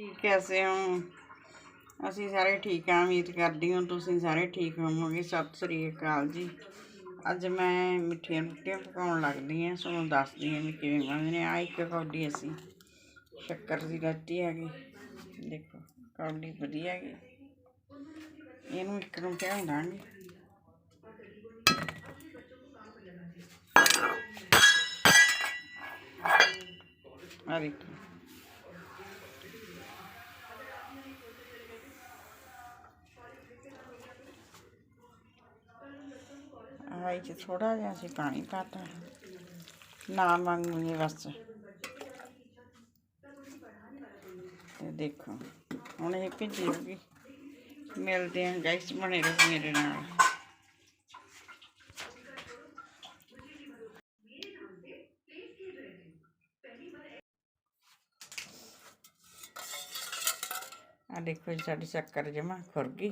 ਠੀਕ ਕੈਸੇ ਹੋ, ਅਸੀਂ ਸਾਰੇ ਠੀਕ ਹਾਂ, ਉਮੀਦ ਕਰਦੀ ਹਾਂ ਤੁਸੀਂ ਸਾਰੇ ਠੀਕ ਹੋਵੋਗੇ। ਸਤਿ ਸ੍ਰੀ ਅਕਾਲ ਜੀ। ਅੱਜ ਮੈਂ ਮਿੱਠੀਆਂ ਰੋਟੀਆਂ ਪਕਾਉਣ ਲੱਗਦੀ ਹਾਂ, ਤੁਹਾਨੂੰ ਦੱਸਦੀ ਹਾਂ ਵੀ ਕਿਵੇਂ ਬਣਦੀਆਂ ਆ ਇੱਕ ਕੌਡੀ ਅਸੀਂ, ਸ਼ੱਕਰ ਦੀ ਲੱਤੀ ਹੈਗੀ। ਦੇਖੋ, ਕੌਡੀ ਵਧੀਆ ਹੈਗੀ। ਇਹਨੂੰ ਇੱਕ ਨੂੰ ਭਿਉਂ ਦਾਂਗੇ। ਆ ਦੇਖੋ। ਆਹ ਇਹ 'ਚ ਥੋੜਾ ਜਿਹਾ ਅਸੀਂ ਪਾਣੀ ਪਾਤਾ ਨਾ ਮੰਗੂਗੇ ਬਸ ਇਹ ਦੇਖੋ ਹੁਣ ਇਹ ਭਿੱਜੀ ਹੋਗੀ ਮਿਲਦੇ ਹਾਂ ਗਾਇਸ ਬਣੇ ਰਹੋ ਮੇਰੇ ਨਾਲ ਆ ਦੇਖੋ ਜੀ ਸਾਡੀ ਸ਼ੱਕਰ ਜਮਾ ਖੁਰ ਗਈ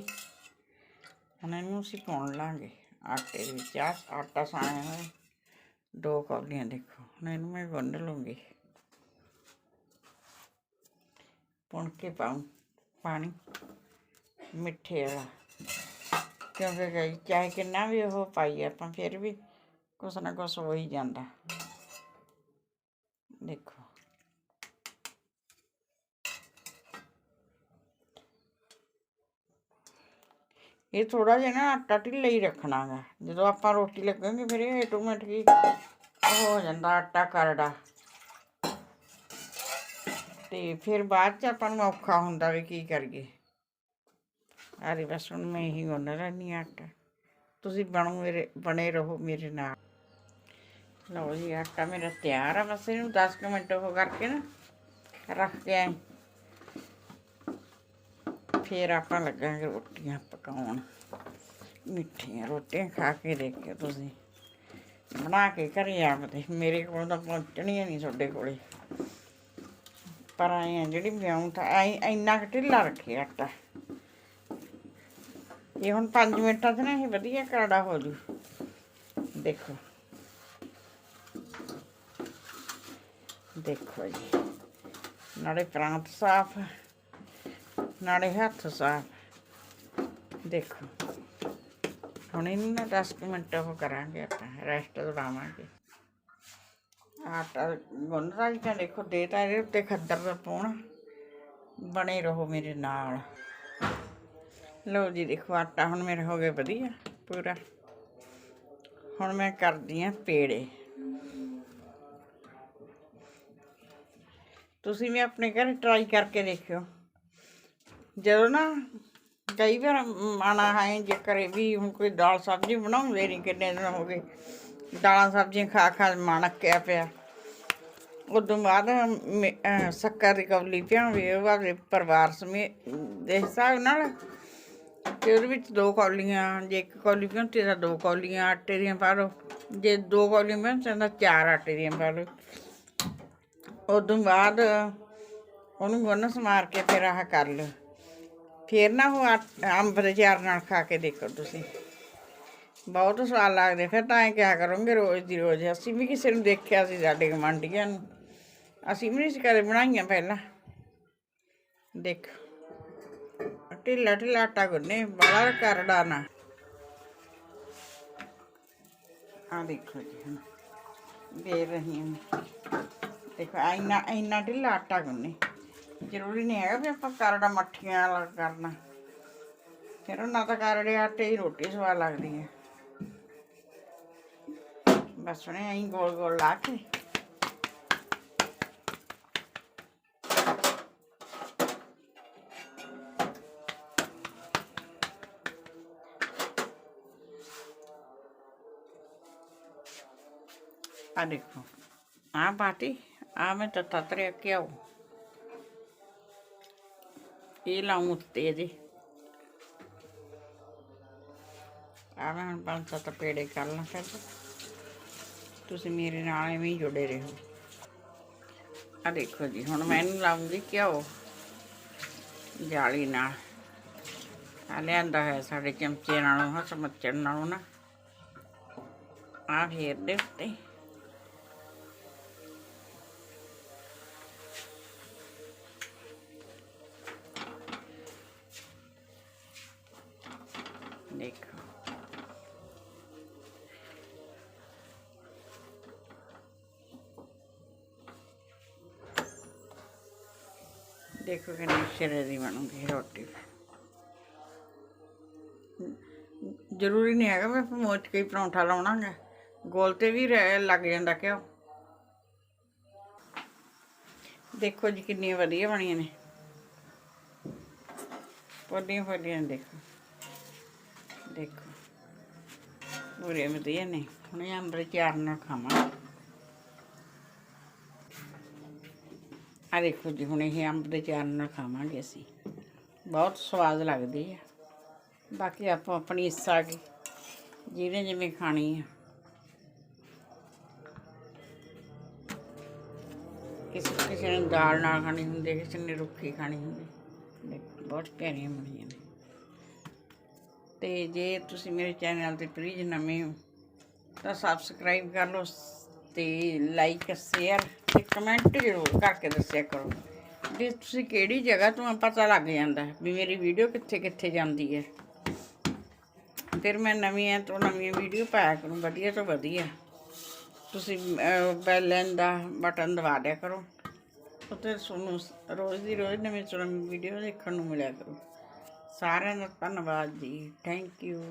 ਹੁਣ ਇਹਨੂੰ ਅਸੀਂ ਪਾਉਣ ਲਾਂਗੇ ਆਟੇ ਦੇ ਵਿੱਚ ਆ ਆਟਾ ਸਾਣਿਆ ਹੋਇਆ ਦੋ ਕੌਲੀਆਂ ਦੇਖੋ ਹੁਣ ਇਹਨੂੰ ਮੈਂ ਗੁੰਨ ਲੂੰਗੀ ਪੁਣ ਕੇ ਪਾਉਂ ਪਾਣੀ ਮਿੱਠੇ ਵਾਲਾ ਕਿਉਂਕਿ ਗਈ ਚਾਹੇ ਕਿੰਨਾ ਵੀ ਉਹ ਪਾਈ ਆਪਾਂ ਫਿਰ ਵੀ ਕੁਛ ਨਾ ਕੁਛ ਹੋ ਹੀ ਜਾਂਦਾ ਦੇਖੋ ਇਹ ਥੋੜਾ ਜਿਹਾ ਨਾ ਆਟਾ ਢਿੱਲਾ ਹੀ ਰੱਖਣਾ ਗਾ ਜਦੋਂ ਆਪਾਂ ਰੋਟੀ ਲੱਗਾਂਗੇ ਫਿਰ ਇਹ ਆਟੋਮੈਟਿਕ ਉਹ ਹੋ ਜਾਂਦਾ ਆਟਾ ਕਰੜਾ। ਤੇ ਫਿਰ ਬਾਅਦ ਚ ਆਪਾਂ ਨੂੰ ਔਖਾ ਹੁੰਦਾ ਵੀ ਕੀ ਕਰੀਏ। ਆਰੇ ਬਸ ਹੁਣ ਮੈਂ ਹੀ ਗੁੰਨ ਲੈਣੀ ਆਟਾ। ਤੁਸੀਂ ਬਣੋ ਮੇਰੇ, ਬਣੇ ਰਹੋ ਮੇਰੇ ਨਾਲ। ਲਓ ਜੀ, ਆਟਾ ਮੇਰਾ ਤਿਆਰ ਆ। ਬਸ ਇਹਨੂੰ 10 ਕੁ ਮਿੰਟ ਉਹ ਕਰਕੇ ਨਾ ਰੱਖ ਕੇ ਆਏ ਫਿਰ ਆਪਾਂ ਲੱਗਾਂਗੇ ਰੋਟੀਆਂ ਪਕਾਉਣ। ਮਿੱਠੀਆਂ ਰੋਟੀਆਂ ਖਾ ਕੇ ਦੇਖਿਓ ਤੁਸੀਂ। ਬਣਾ ਕੇ ਘਰੇ ਆਪਦੇ। ਮੇਰੇ ਕੋਲ ਤਾਂ ਪਹੁੰਚਣੀਆਂ ਨਹੀਂ ਤੁਹਾਡੇ ਕੋਲੇ। ਪਰ ਆਏ ਆ ਜਿਹੜੀ ਵਿਆਹ ਤਾਂ ਐ ਇੰਨਾ ਕੁ ਢਿੱਲਾ ਰੱਖਿਆ ਆਟਾ। ਇਹ ਹੁਣ 5 ਮਿੰਟਾਂ 'ਚ ਨਾ ਇਹ ਵਧੀਆ ਕਰੜਾ ਹੋ ਜੂ। ਦੇਖੋ। ਦੇਖੋ ਜੀ। ਨਾਲੇ ਪ੍ਰਾਂਤ ਸਾਫ਼ ਨਾਲੇ ਹੱਥ ਸਾਫ਼ ਦੇਖੋ ਹੁਣ ਇਹਨੂੰ ਨਾ 10 ਕੁ ਮਿੰਟ ਉਹ ਕਰਾਂਗੇ ਆਪਾਂ ਰੈਸਟ ਦਵਾਵਾਂਗੇ ਆਟਾ ਗੁੰਨ ਰਾਈਆਂ ਦੇਖੋ ਦੇ ਤਾਂ ਇਹਦੇ ਉੱਤੇ ਖੱਦਰ ਦਾ ਪਾਉਣਾ ਬਣੇ ਰਹੋ ਮੇਰੇ ਨਾਲ ਲਓ ਜੀ ਦੇਖੋ ਆਟਾ ਹੁਣ ਮੇਰੇ ਹੋ ਗਿਆ ਵਧੀਆ ਪੂਰਾ ਹੁਣ ਮੈਂ ਕਰਦੀ ਆ ਪੇੜੇ ਤੁਸੀਂ ਵੀ ਆਪਣੇ ਘਰ ਟਰਾਈ ਕਰਕੇ ਦੇਖਿਓ ਜਦੋਂ ਨਾ ਕਈ ਵਾਰ ਆਣਾ ਹੈ ਜੇ ਕਰੇ ਵੀ ਹੁਣ ਕੋਈ ਦਾਲ ਸਬਜ਼ੀ ਬਣਾਉਂਦੇ ਨਹੀਂ ਕਿੰਨੇ ਦਿਨ ਹੋ ਗਏ, ਦਾਲਾਂ ਸਬਜ਼ੀਆਂ ਖਾ ਖਾ ਮਨ ਅੱਕਿਆ ਪਿਆ। ਉਦੋਂ ਬਾਅਦ ਮੇ- ਸ਼ੱਕਰ ਦੀ ਕੌਲੀ ਪਿਆਵੇ ਉਹ ਆਪਣੇ ਪਰਿਵਾਰ ਸਮੇਤ ਦੇ ਹਿਸਾਬ ਨਾਲ ਤੇ ਉਹਦੇ ਵਿੱਚ ਦੋ ਕੌਲੀਆਂ, ਜੇ ਇੱਕ ਕੌਲੀ ਪਿਉਂਤੀ ਤਾਂ ਦੋ ਕੌਲੀਆਂ ਆਟੇ ਦੀਆਂ ਪਾ ਲਓ, ਜੇ ਦੋ ਕੌਲੀਆਂ ਪਿਉਂਤੀ ਤਾਂ ਚਾਰ ਆਟੇ ਦੀਆਂ ਪਾ ਲਓ। ਉਦੋਂ ਬਾਅਦ ਉਹਨੂੰ ਗੁੰਨ ਸਮਾਰ ਕੇ ਫਿਰ ਆਹ ਕਰ ਲਓ। ਫਿਰ ਨਾ ਉਹ ਆਟ- ਅੰਬ ਦੇ ਚਾਰ ਨਾਲ ਖਾ ਕੇ ਦੇਖੋ ਤੁਸੀਂ। ਬਹੁਤ ਸਵਾਦ ਲੱਗਦੇ, ਫਿਰ ਤਾਂ ਐਂ ਕਿਆ ਕਰੋਗੇ ਰੋਜ਼ ਦੀ ਰੋਜ਼। ਅਸੀਂ ਵੀ ਕਿਸੇ ਨੂੰ ਦੇਖਿਆ ਸੀ ਸਾਡੇ ਗੁਆਂਢੀਆਂ ਨੂੰ। ਅਸੀਂ ਵੀ ਨਹੀਂ ਸੀ ਕਦੇ ਬਣਾਈਆਂ ਪਹਿਲਾਂ। ਦੇਖ, ਢਿੱਲਾ ਢਿੱਲਾ ਆਟਾ ਗੁੰਨੇ, ਬੜਾ ਕਰੜਾ ਨਾ। ਆ ਦੇਖੋ ਜੀ, ਹੁਣ ਦੇ ਰਹੀ ਹਾਂ। ਦੇਖੋ ਇੰਨਾ ਇੰਨਾ ਢਿੱਲਾ ਆਟਾ ਗੁੰਨੇ। ਜ਼ਰੂਰੀ ਨਹੀਂ ਹੈਗਾ ਵੀ ਆਪਾਂ ਕਰੜਾ ਮੱਠੀਆਂ ਵਾਲਾ ਕਰਨਾ। ਫਿਰ ਉਹਨਾਂ ਤਾਂ ਕਰੜੇ ਆਟੇ ਹੀ ਰੋਟੀ ਸਵਾਦ ਲੱਗਦੀ ਹੈ। ਬਸ ਉਹਨੇ ਐਂ ਗੋਲ ਗੋਲ ਲਾ ਕੇ ਆ ਦੇਖੋ ਆ ਬਾਟੀ ਆ ਮੈਂ ਤਾਂ ਤਤਰੇ ਕਿਉਂ ਇਹ ਲਾਉਂ ਉੱਤੇ ਇਹਦੇ ਆ ਮੈਂ ਹੁਣ ਪੰਜ ਸੱਤ ਪੇੜੇ ਕਰ ਲਾਂ ਫਿਰ। ਤੁਸੀਂ ਮੇਰੇ ਨਾਲ ਐਵੇਂ ਹੀ ਜੁੜੇ ਰਹੋ। ਆ ਦੇਖੋ ਜੀ, ਹੁਣ ਮੈਂ ਇਹਨੂੰ ਲਾਉਂਗੀ ਘਿਓ। ਜਾਲੀ ਨਾਲ। ਆ ਲਿਆਂਦਾ ਹੋਇਆ ਸਾਡੇ ਚਮਚੇ ਨਾਲੋਂ, ਹੱਥ ਮੱਚਣ ਨਾਲੋਂ ਨਾ। ਆ ਫੇਰ ਦੇ ਉੱਤੇ। ਦੇਖੋ ਕਿੰਨੀ ਸਿਰੇ ਦੀ ਬਣੂਗੀ ਰੋਟੀ। ਜ਼ਰੂਰੀ ਨਹੀਂ ਹੈਗਾ ਮੈਂ ਮੋਚ ਕੇ ਹੀ ਪਰੌਂਠਾ ਲਾਉਣਾਗਾ। ਗੋਲ ਤੇ ਵੀ ਰਹਿ- ਲੱਗ ਜਾਂਦਾ ਕਿਉਂ ਦੇਖੋ ਜੀ ਕਿੰਨੀਆਂ ਵਧੀਆ ਬਣੀਆਂ ਨੇ। ਪੋਲੀਆਂ ਪੋਲੀਆਂ ਦੇਖੋ। ਦੇਖੋ। ਬੁਰੇ ਵਧੀਆ ਨੇ। ਹੁਣ ਇਹ ਅੰਬਰ ਚਾਰ ਨਾਲ ਖਾਵਾਂਗੇ। ਆ ਦੇਖੋ ਜੀ ਹੁਣ ਇਹ ਅੰਬ ਦੇ ਚਾਰ ਨਾਲ ਖਾਵਾਂਗੇ ਅਸੀਂ। ਬਹੁਤ ਸਵਾਦ ਲੱਗਦੀ ਆ। ਬਾਕੀ ਆਪੋ ਆਪਣੀ ਇੱਛਾ ਕੀ ਜਿਹਨੇ ਜਿਵੇਂ ਖਾਣੀ ਆ। ਕਿਸੇ ਕਿਸੇ ਨੇ ਦਾਲ ਨਾਲ ਖਾਣੀ ਹੁੰਦੀ ਕਿਸੇ ਨੇ ਰੁੱਖੀ ਖਾਣੀ ਹੁੰਦੀ। ਦੇਖੋ, ਬਹੁਤ ਪਿਆਰੀਆਂ ਬਣੀਆਂ ਨੇ। ਤੇ ਜੇ ਤੁਸੀਂ ਮੇਰੇ ਚੈਨਲ ਤੇ ਪਲੀਜ਼ ਨਵੇਂ ਹੋ ਤਾਂ ਸਬਸਕ੍ਰਾਈਬ ਕਰ ਲਓ ਤੇ ਲਾਈਕ ਸ਼ੇਅਰ ਤੇ ਕਮੈਂਟ ਜ਼ਰੂਰ ਕਰਕੇ ਦੱਸਿਆ ਕਰੋ ਵੀ ਤੁਸੀਂ ਕਿਹੜੀ ਜਗ੍ਹਾ ਤੋਂ ਪਤਾ ਲੱਗ ਜਾਂਦਾ ਵੀ ਮੇਰੀ ਵੀਡੀਓ ਕਿੱਥੇ ਕਿੱਥੇ ਜਾਂਦੀ ਹੈ। ਫਿਰ ਮੈਂ ਨਵੀਆਂ ਤੋਂ ਨਵੀਆਂ ਵੀਡੀਓ ਪਾਇਆ ਕਰੂੰ, ਵਧੀਆ ਤੋਂ ਵਧੀਆ। ਤੁਸੀਂ ਬੈਲ ਦਾ ਬਟਨ ਦਬਾ ਦਿਆ ਕਰੋ। ਉੱਤੇ ਤੁਹਾਨੂੰ ਰੋਜ਼ ਦੀ ਰੋਜ਼ ਨਵੀਂ ਤੋਂ ਨਵੀਂ ਵੀਡੀਓ ਦੇਖਣ ਨੂੰ ਮਿਲਿਆ ਕਰੂ। ਸਾਰਿਆਂ ਦਾ ਧੰਨਵਾਦ ਜੀ। Thank you